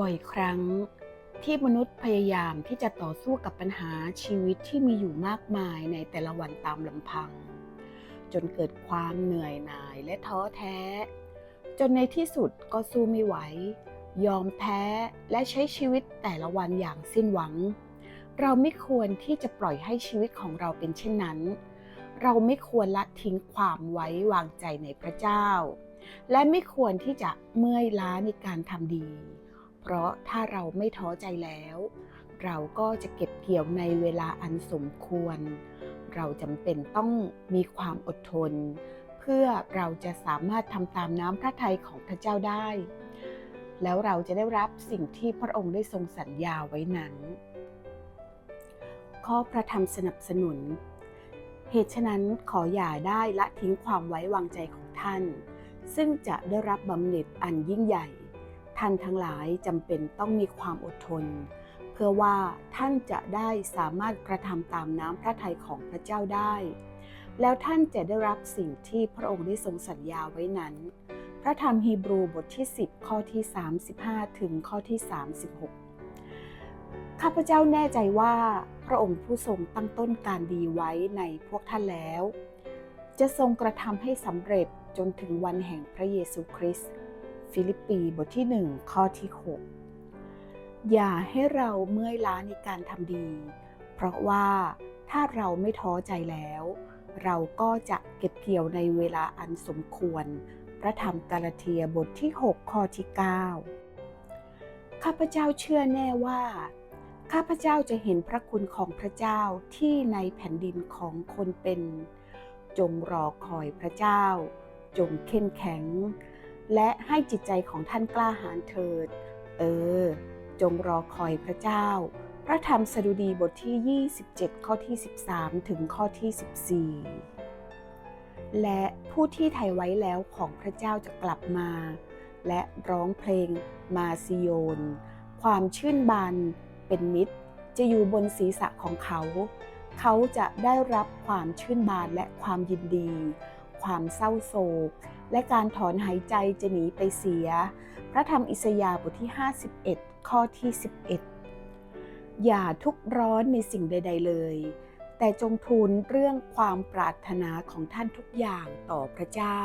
บ่อยครั้งที่มนุษย์พยายามที่จะต่อสู้กับปัญหาชีวิตที่มีอยู่มากมายในแต่ละวันตามลำพัง จนเกิดความเหนื่อยหน่ายและท้อแท้ จนในที่สุดก็สู้ไม่ไหว ยอมแพ้และใช้ชีวิตแต่ละวันอย่างสิ้นหวัง เราไม่ควรที่จะปล่อยให้ชีวิตของเราเป็นเช่นนั้น เราไม่ควรละทิ้งความไว้วางใจในพระเจ้า และไม่ควรที่จะเมื่อยล้าในการทำดี เพราะถ้าเราไม่ท้อใจแล้ว เราก็จะเก็บเกี่ยวในเวลาอันสมควร เราจำเป็นต้องมีความอดทน เพื่อเราจะสามารถทำตามน้ำพระทัยของพระเจ้าได้ แล้วเราจะได้รับสิ่งที่พระองค์ได้ทรงสัญญาไว้นั้นข้อพระธรรมสนับสนุน เหตุฉะนั้นขออย่าได้ละทิ้งความไว้วางใจของท่าน ซึ่งจะได้รับบำเหน็จอันยิ่งใหญ่ ท่านทั้งหลายจำเป็นต้องมีความอดทน เพื่อว่าท่านจะได้สามารถกระทำตามน้ำพระทัยของพระเจ้าได้ แล้วท่านจะได้รับสิ่งที่พระองค์ได้ทรงสัญญาไว้นั้น พระธรรมฮีบรูบทที่ 10 ข้อที่ 35 ถึงข้อที่ 36 ข้าพเจ้าแน่ใจว่าพระองค์ผู้ทรงตั้งต้นการดีไว้ในพวกท่านแล้ว จะทรงกระทำให้สำเร็จจนถึงวันแห่งพระเยซูคริสต์ ฟิลิปปีบทที่ 1 ข้อที่ 6 อย่าให้เราเมื่อยล้าในการทำดี เพราะว่าถ้าเราไม่ท้อใจแล้ว เราก็จะเก็บเกี่ยวในเวลาอันสมควร พระธรรมกาลเทียบทที่ 6 ข้อที่ 9 ข้าพเจ้าเชื่อแน่ว่า ข้าพเจ้าจะเห็นพระคุณของพระเจ้าที่ในแผ่นดินของคนเป็น จงรอคอยพระเจ้า จงเข้มแข็ง และให้จิตใจของท่านกล้าหาญเถิด เออ จงรอคอยพระเจ้า พระธรรมสดุดีบทที่ 27 ข้อที่ 13 ถึงข้อที่ 14 และผู้ที่ไทยไว้แล้วของพระเจ้าจะกลับมา และร้องเพลงมาซิโยน ความชื่นบานเป็นมิตรจะอยู่บนศีรษะของเขา เขาจะได้รับความชื่นบานและความยินดี ความเศร้าโศก และการถอนหายใจจะหนีไปเสีย พระธรรมอิสยาห์บทที่ 51 ข้อที่ 11 อย่าทุกข์ร้อนในสิ่งใด ๆ เลย แต่จงทูลเรื่องความปรารถนาของท่านทุกอย่างต่อพระเจ้า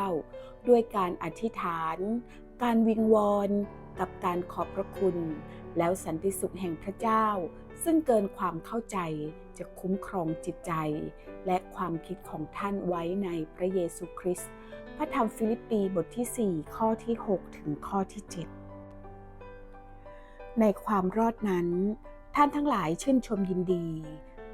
ด้วยการอธิษฐาน การวิงวอนกับการขอบพระคุณ แล้วสันติสุขแห่งพระเจ้า ซึ่งเกินความเข้าใจจะคุ้มครองจิตใจ และความคิดของท่านไว้ในพระเยซูคริสต์พระธรรมฟิลิปปีบทที่ 4 ข้อที่ 6 ถึงข้อที่ 7 ในความรอดนั้น ท่านทั้งหลายชื่นชมยินดี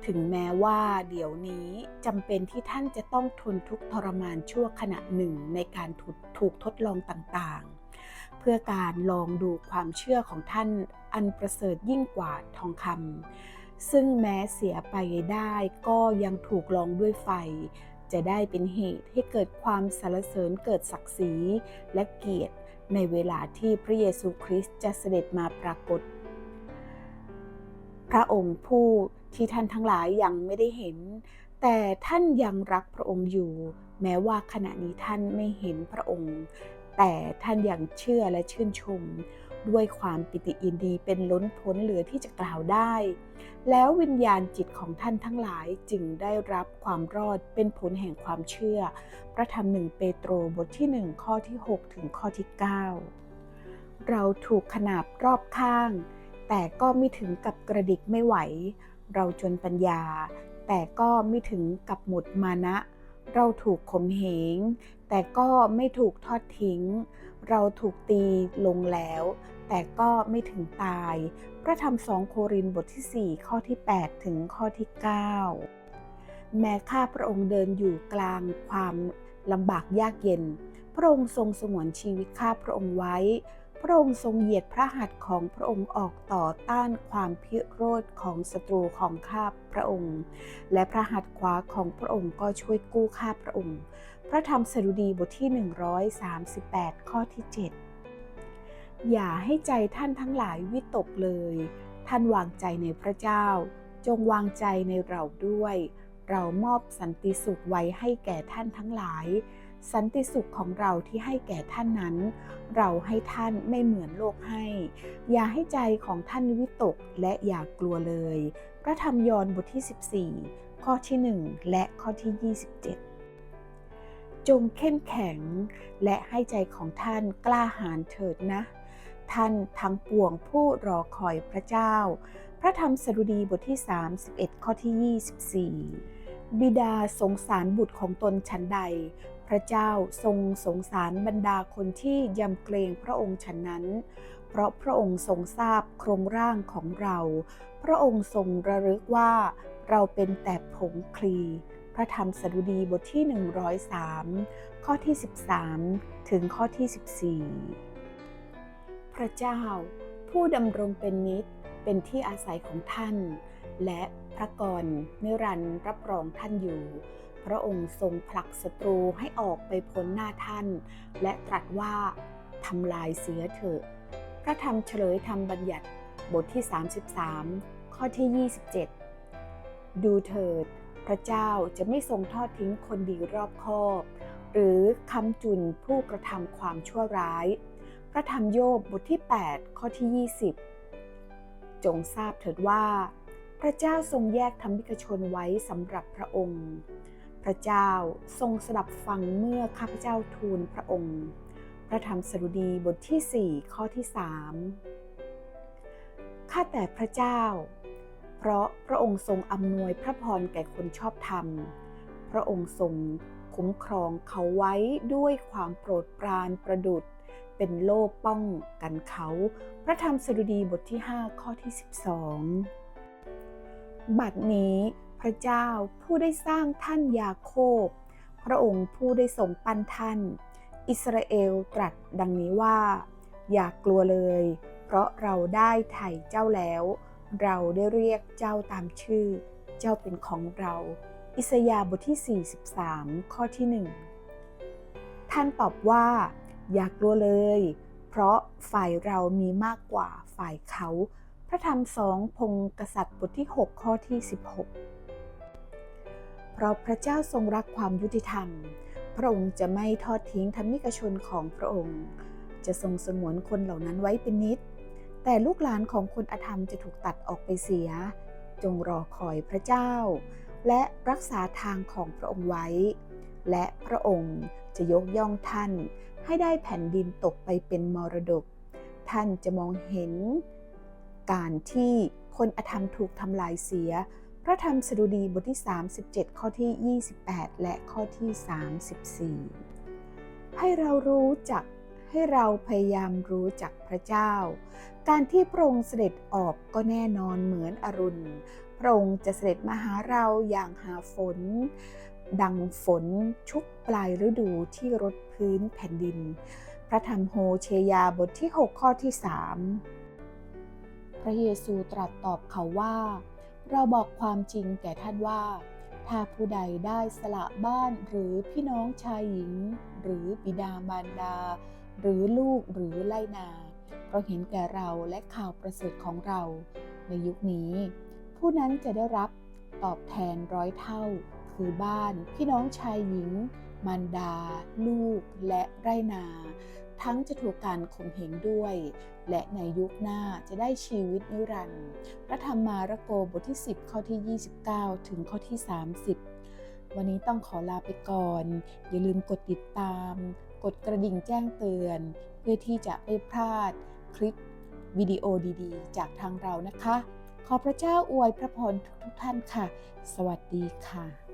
ถึงแม้ว่าเดี๋ยวนี้จำเป็นที่ท่านจะต้องทนทุกข์ทรมานชั่วขณะหนึ่งในการถูกถกทดลองต่างๆ พื่อการลองดูความเชื่อของท่านอันประเสริฐยิ่งกว่าทองคำซึ่งแม้เสียไปได้ก็ยังถูกลองด้วยไฟ จะได้เป็นเหตุให้เกิดความสรรเสริญเกิดศักดิ์ศรีและเกียรติในเวลาที่พระเยซูคริสต์จะเสด็จมาปรากฏ พระองค์ผู้ที่ท่านทั้งหลายยังไม่ได้เห็น แต่ท่านยังรักพระองค์อยู่ แม้ว่าขณะนี้ท่านไม่เห็นพระองค์ แต่ท่านยังเชื่อและชื่นชม ด้วยความปิติยินดีเป็นล้นพ้นเหลือที่จะกล่าวได้ แล้ววิญญาณจิตของท่านทั้งหลายจึงได้รับความรอดเป็นผลแห่งความเชื่อ พระธรรมหนึ่งเปโตรบทที่1ข้อที่ 6 ถึงข้อที่ 9 เราถูกขนาบรอบข้าง แต่ก็ไม่ถึงกับกระดิกไม่ไหว เราจนปัญญา แต่ก็ไม่ถึงกับหมดมานะเราถูกข่มเหง แต่ก็ไม่ถูกทอดทิ้ง เราถูกตีลงแล้ว แต่ก็ไม่ถึงตาย พระธรรมสองโครินธ์บทที่ 4 ข้อที่ 8 ถึงข้อที่ 9 แม้ข้าพระองค์เดินอยู่กลางความลำบากยากเย็น พระองค์ทรงสงวนชีวิตข้าพระองค์ไว้ ระองค์ทรงเหยียดพระหัตถ์ของพระองค์ออกต่อต้านความพิโรธของศัตรูของข้าพระองค์ และพระหัตถ์ขวาของพระองค์ก็ช่วยกู้ข้าพระองค์ พระธรรมสดุดีบทที่ 138 ข้อที่ 7 อย่าให้ใจท่านทั้งหลายวิตกเลย ท่านวางใจในพระเจ้า จงวางใจในเราด้วย เรามอบสันติสุขไว้ให้แก่ท่านทั้งหลาย สันติสุขของเราที่ให้แก่ท่านนั้น เราให้ท่านไม่เหมือนโลกให้ อย่าให้ใจของท่านวิตกและอย่ากลัวเลย พระธรรมยอห์นบทที่ 14 ข้อที่ 1 และข้อที่ 27 จงเข้มแข็ง และให้ใจของท่านกล้าหาญเถิดนะ ท่านทั้งปวงผู้รอคอยพระเจ้า พระธรรมสดุดีบทที่ 31 ข้อที่ 24บิดาสงสารบุตรของตนชั้นใด พระเจ้าทรงสงสารบรรดาคนที่ยำเกรงพระองค์ฉันนั้น เพราะพระองค์ทรงทราบโครงร่างของเรา พระองค์ทรงระลึกว่าเราเป็นแต่ผงคลี พระธรรมสดุดีบทที่ 103 ข้อที่ 13 ถึงข้อที่ 14 พระเจ้า ผู้ดำรงเป็นนิจเป็นที่อาศัยของท่าน และพระกรนิรันดร์รับรองท่านอยู่ พระองค์ทรงผลักศัตรูให้ออกไปพ้นหน้าท่าน และตรัสว่าทำลายเสียเถอะพระธรรมเฉลยธรรมบัญญัติบทที่ 33 ข้อที่ 27 ดูเถิด พระเจ้าจะไม่ทรงทอดทิ้งคนดีรอบคอบ หรือคำจุนผู้กระทำความชั่วร้าย พระธรรมโยบบทที่ 8 ข้อที่ 20 จงทราบเถิดว่า พระเจ้าทรงแยกธรรมิกชนไว้สำหรับพระองค์ พระเจ้าทรงสดับฟังเมื่อข้าพเจ้าทูลพระองค์ พระธรรมสดุดีบทที่ 4 ข้อที่3ข้าแต่พระเจ้า เพราะพระองค์ทรงอำนวยพระพรแก่คนชอบธรรม พระองค์ทรงคุ้มครองเขาไว้ด้วยความโปรดปรานประดุดเป็นโล่ป้องกันเขา พระธรรมสดุดีบทที่ 5 ข้อที่ 12 บัดนี้ ระเจ้าผู้ได้สร้างท่านยาโคบ พระองค์ผู้ได้ทรงปั้นท่าน อิสราเอลตรัสดังนี้ว่า อย่ากกลัวเลย เพราะเราได้ไถ่เจ้าแล้ว เราได้เรียกเจ้าตามชื่อ เจ้าเป็นของเรา อิสยาห์บทที่ 43 ข้อที่ 1 ท่านตอบว่า อย่ากลัวเลย เพราะฝ่ายเรามีมากกว่าฝ่ายเขาพระธรรมสองพงกษัตริย์บทที่ 6 ข้อที่ 16 เพราะพระเจ้าทรงรักความยุติธรรม พระองค์จะไม่ทอดทิ้งธรรมิกชนของพระองค์ จะทรงสงวนคนเหล่านั้นไว้เป็นนิด แต่ลูกหลานของคนอธรรมจะถูกตัดออกไปเสีย จงรอคอยพระเจ้า และรักษาทางของพระองค์ไว้ และพระองค์จะยกย่องท่านให้ได้แผ่นดินตกไปเป็นมรดก ท่านจะมองเห็นการที่คนอธรรมถูกทำลายเสีย พระธรรมสดุดีบทที่ 37 ข้อที่ 28 และข้อที่ 34 ให้เรารู้จักให้เราพยายามรู้จักพระเจ้า การที่พระองค์เสด็จออกก็แน่นอนเหมือนอรุณ พระองค์จะเสด็จมาหาเราอย่างหาฝน ดังฝนชุกปลายฤดูที่รดพื้นแผ่นดิน พระธรรมโฮเชยาบทที่ 6 ข้อที่ 3 พระเยซูตรัสตอบเขาว่า เราบอกความจริงแก่ท่านว่า ถ้าผู้ใดได้สละบ้านหรือพี่น้องชายหญิง หรือบิดามารดา หรือลูกหรือไล่นา เพราะเห็นแก่เราและข่าวประเสริฐของเรา ในยุคนี้ ผู้นั้นจะได้รับตอบแทนร้อยเท่า คือบ้านพี่น้องชายหญิงมารดา ลูกและไรนา ทั้งจะถูกการข่มเหงด้วย และในยุคหน้าจะได้ชีวิตนิรันดร์พระธรรมมาระโกบทที่ 10 ข้อที่ 29 ถึงข้อที่ 30 วันนี้ต้องขอลาไปก่อน อย่าลืมกดติดตาม กดกระดิ่งแจ้งเตือน เพื่อที่จะไม่พลาดคลิปวิดีโอดีๆ จากทางเรานะคะ ขอพระเจ้าอวยพระพรทุกๆท่านค่ะ สวัสดีค่ะ